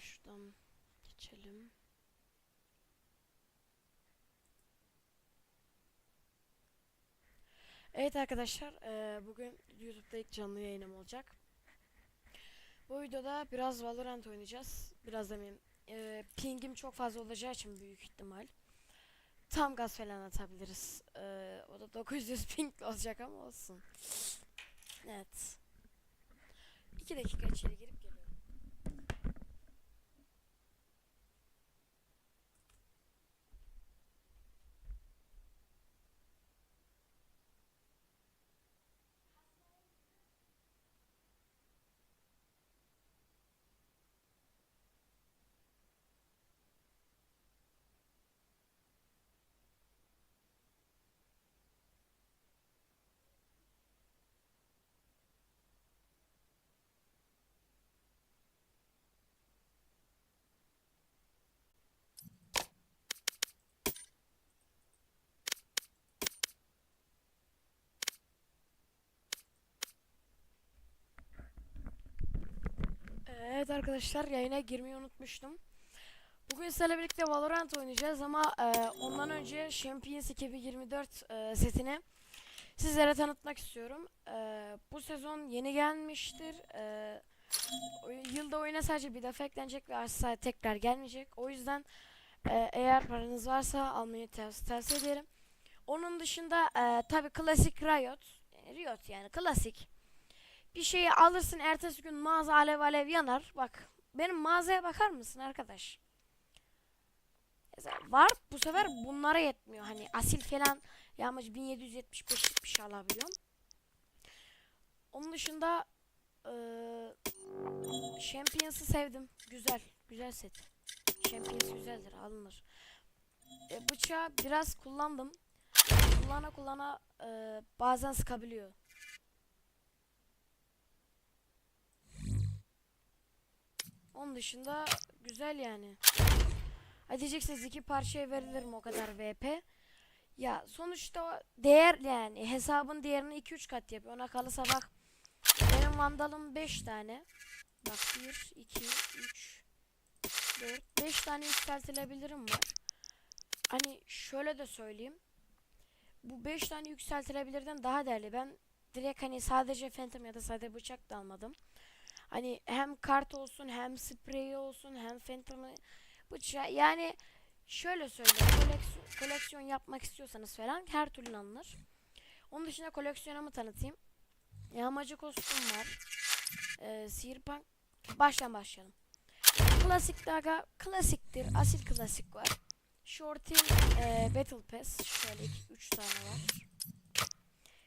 Şuradan geçelim. Evet arkadaşlar, eee, bugün YouTube'da ilk canlı yayınım olacak. Bu videoda biraz Valorant oynayacağız. Biraz demeyeyim. eee, pingim çok fazla olacağı için büyük ihtimal. Tam gaz falan atabiliriz. Eee, o da 900 ping olacak ama olsun. Evet. 2 dakika içeri girip Evet arkadaşlar yayına girmeyi unutmuştum. Bugün sizlerle birlikte Valorant oynayacağız ama e, ondan önce Champions 2024 e, setini sizlere tanıtmak istiyorum. E, bu sezon yeni gelmiştir. E, yılda oyuna sadece bir defa eklenecek ve asla tekrar gelmeyecek. O yüzden e, eğer paranız varsa almayı tavsiye, tavsiye ederim. Onun dışında e, tabi klasik Riot. Riot yani klasik. Bir şeyi alırsın ertesi gün mağaza alev alev yanar. Bak benim mağazaya bakar mısın arkadaş? Var bu sefer bunlara yetmiyor. Hani asil falan yağmacı 1775'lik bir şey alabiliyorum. Onun dışında eee Champions'ı sevdim. Güzel. Güzel set. Champions güzeldir. Alınır. E, bıçağı biraz kullandım. Kullana kullana eee, bazen sıkabiliyor. Onun dışında güzel yani. Ha diyeceksiniz iki parçaya verilir mi o kadar VP? Ya sonuçta değer yani hesabın değerini 2-3 kat yapıyor. Ona kalırsa bak benim vandalım 5 tane. Bak 1, 2, 3, 4, 5 tane yükseltilebilirim var. Hani şöyle de söyleyeyim. Bu 5 tane yükseltilebilirden daha değerli. Ben direkt hani sadece Phantom ya da sadece bıçak da almadım. Hani hem kart olsun hem sprey olsun hem Phantom'ı bıçağı yani şöyle söyleyeyim koleksiyon, koleksiyon yapmak istiyorsanız falan her türlü alınır. Onun dışında koleksiyonumu tanıtayım. Yağmacı kostüm var. Ee, Sihirpunk baştan başlayalım. Klasik daga klasiktir. Asil klasik var. Shorty'in e, Battle Pass şöyle 3 tane var.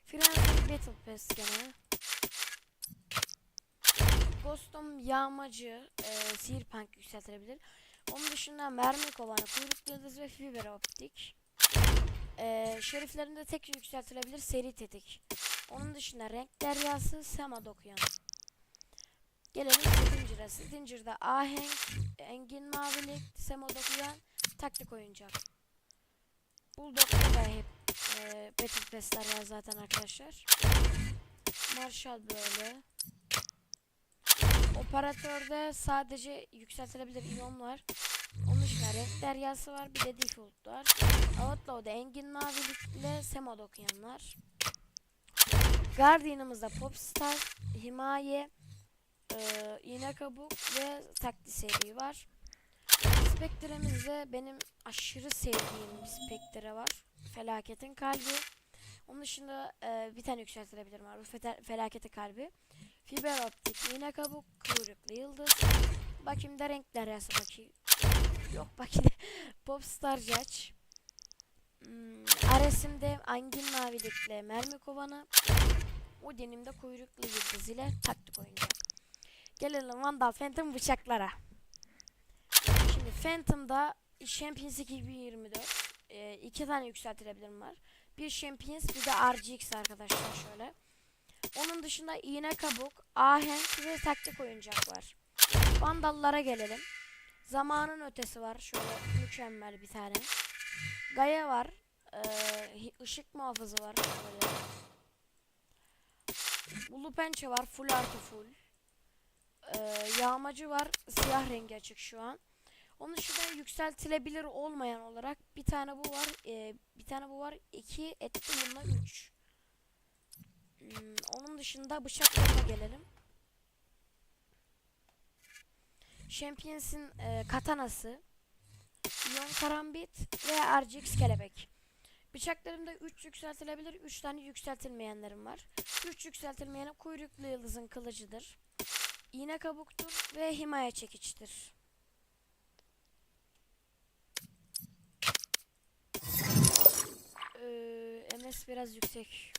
Frenzy Battle Pass gene. Ghost'um yağmacı, e, sihirpunk yükseltilebilir. Onun dışında mermi kovanı, kuyruk yıldız ve fiber optik. E, şeriflerinde tek yükseltilebilir seri tetik. Onun dışında renk deryası, sema dokuyan. Gelelim Stinger'a. Stinger'da ahenk, engin mavilik, sema dokuyan, taktik oyuncak. Bulldog'da da hep e, Battle Pass'ler var zaten arkadaşlar. Marshall böyle. Operatörde sadece yükseltilebilir iyon var. Onun dışında renk deryası var. Bir de default var. Outlaw'da engin mavilikle sema dokuyan var. Guardian'ımızda Popstar, Himaye, e, iğne kabuk ve takli seri var. Spectre'mizde benim aşırı sevdiğim bir Spectre var. Felaketin kalbi. Onun dışında e, bir tane yükseltilebilir var. Bu felaketin kalbi. Fiber optik, iğne kabuk, kuyruklu yıldız. Bakayım da renkler yazsa bakayım. Yok bakayım. Popstar Judge. Hmm, Ares'imde angin mavilikle mermi kovanı. Odin'imde kuyruklu yıldız ile taktik oyuncak. Gelelim Vandal Phantom bıçaklara. Şimdi Phantom'da Champions 2024 e, iki tane yükseltilebilirim var. Bir Champions bir de RGX arkadaşlar şöyle. Onun dışında iğne kabuk, ahenk ve taktik oyuncak var. Vandallara gelelim. Zamanın ötesi var. Şöyle mükemmel bir tane. Gaia var. Ee, ışık muhafızı var. Şöyle. Bulu pençe var. Full artı full. e, yağmacı var. Siyah rengi açık şu an. Onun dışında yükseltilebilir olmayan olarak bir tane bu var. e, bir tane bu var. iki etti bununla üç. Hmm, onun dışında bıçaklarına gelelim. Champions'in e, katanası. Ion Karambit ve RGX kelebek. Bıçaklarımda 3 yükseltilebilir, 3 tane yükseltilmeyenlerim var. 3 yükseltilmeyenim kuyruklu yıldızın kılıcıdır. İğne kabuktur ve himaya çekiçtir. Ee, MS biraz yüksek.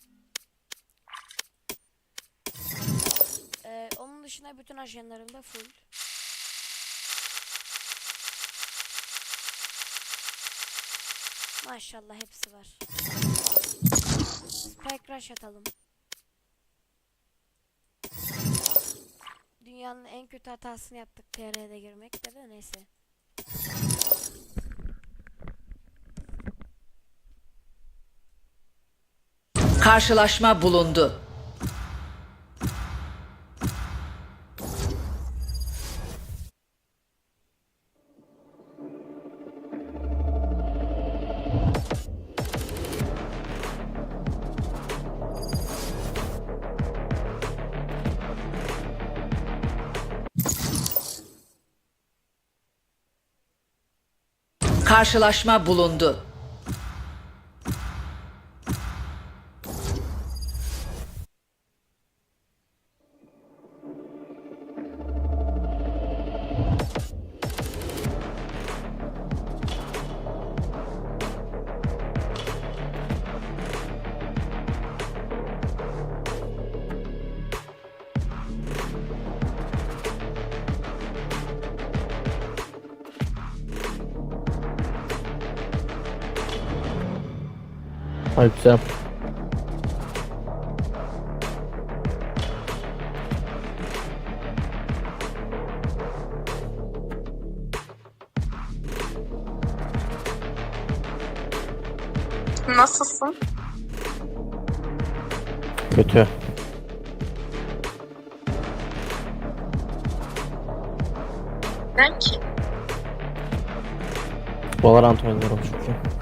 Ee, onun dışında bütün ajanlarım full. Maşallah hepsi var. Spike Rush atalım. Dünyanın en kötü hatasını yaptık TR'de girmek de de neyse. Karşılaşma bulundu. Karşılaşma bulundu. Ay güzel. Nasılsın? Kötü. Ben ki. Valorant oynuyorum çünkü.